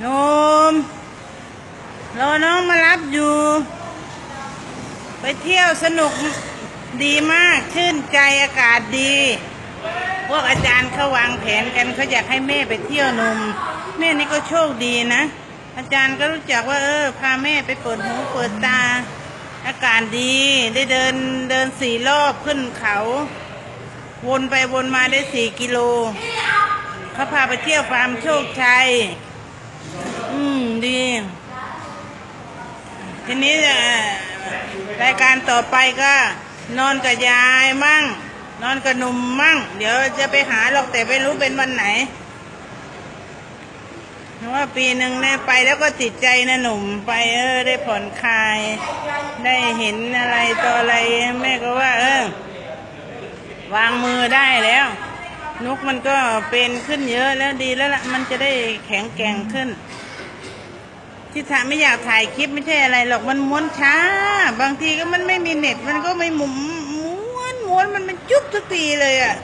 โนมรอน้องมารับอยู่ ไปเที่ยวสนุกดีมากชื่นใจอากาศดี พวกอาจารย์เขาวางแผนกันเขาอยากให้แม่ไปเที่ยวนมแม่นี่ก็โชคดีนะ อาจารย์ก็รู้จักว่า เออ พาแม่ไปเปิดหูเปิดตา อากาศดี ได้เดินเดินสี่รอบขึ้นเขา วนไปวนมาได้สี่กิโลเขาพาไปเที่ยวฟาร์มโชคชัย อืม ดี ทีนี้รายการต่อไปก็ นอนกับยายมั่ง นอนกับหนุ่มมั่ง เดี๋ยวจะไปหาหรอกแต่ไม่รู้เป็นวันไหนเพราะว่าปีหนึ่งเนี่ยไปแล้วก็ติดใจนะหนุ่มไปเออ ได้ผ่อนคลาย ได้เห็นอะไรต่ออะไรแม่ก็ว่า เออ วางมือได้แล้ว นกมันก็เป็นขึ้นเยอะแล้วดีแล้วล่ะมันจะได้แข็งแกร่งขึ้น ที่ถ่ายไม่อยากถ่ายคลิปไม่ใช่อะไรหรอกมันม้วนช้า บางทีก็มันไม่มีเน็ต มันก็ไม่หมุนม้วนม้วนมันมันจุ๊บทุกทีเลยอะ